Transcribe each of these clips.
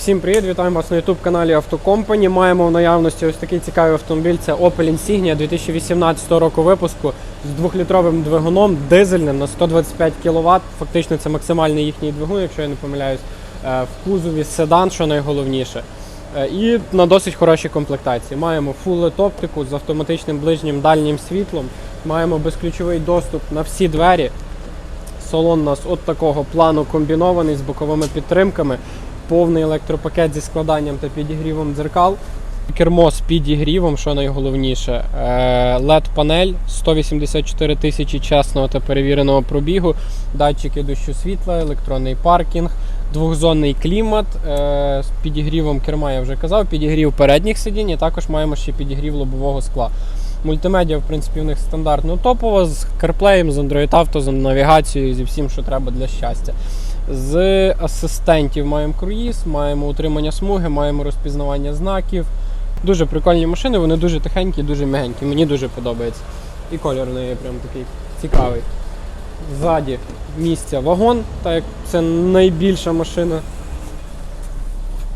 Всім привіт, вітаємо вас на youtube каналі Автокомпані. Маємо в наявності ось такий цікавий автомобіль. Це Opel Insignia 2018 року випуску з 2-літровим двигуном, дизельним на 125 кВт. Фактично це максимальний їхній двигун, якщо я не помиляюсь. Е, В кузові седан, що найголовніше. Е, І на досить хорошій комплектації. Маємо full LED оптику з автоматичним ближнім дальнім світлом. Маємо безключовий доступ на всі двері. Салон у нас от такого плану комбінований з боковими підтримками, повний електропакет зі складанням та підігрівом дзеркал. Кермо з підігрівом, що найголовніше. led панель 184 тисячі чесного та перевіреного пробігу, датчики дощу світла, електронний паркінг, двохзонний клімат е, з підігрівом керма, я вже казав, підігрів передніх сидінь, і також маємо ще підігрів лобового скла. Мультимедіа, в принципі, у них стандартно топова з CarPlay, з Android Auto, з навігацією, зі всім, що треба для щастя. З асистентів маємо круїз, маємо утримання смуги, маємо розпізнавання знаків. Дуже прикольні машини, вони дуже тихенькі, дуже м'ягенькі. Мені дуже подобається. І колір у неї прям такий цікавий. Ззаді місця вагон, так як це найбільша машина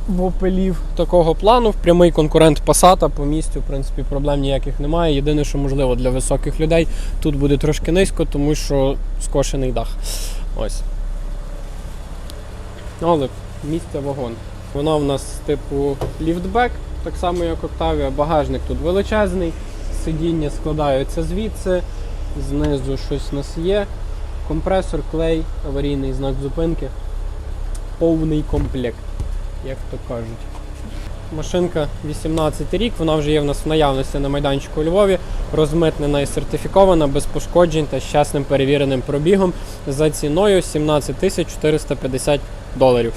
в опелів такого плану. Прямий конкурент Passat по місцю, в принципі, проблем ніяких немає. Єдине, що можливо для високих людей тут буде трошки низько, тому що скошений дах. Ось. Але місце вагон. Вона в нас типу ліфтбек, так само як Octavia. Багажник тут величезний, сидіння складаються звідси, знизу щось у нас є. Компресор, клей, аварійний знак зупинки. Повний комплект, як то кажуть. Машинка 18 рік, вона вже є в нас в наявності на майданчику у Львові, розмитнена і сертифікована, без пошкоджень та з чесним перевіреним пробігом за ціною 17 450 доларів.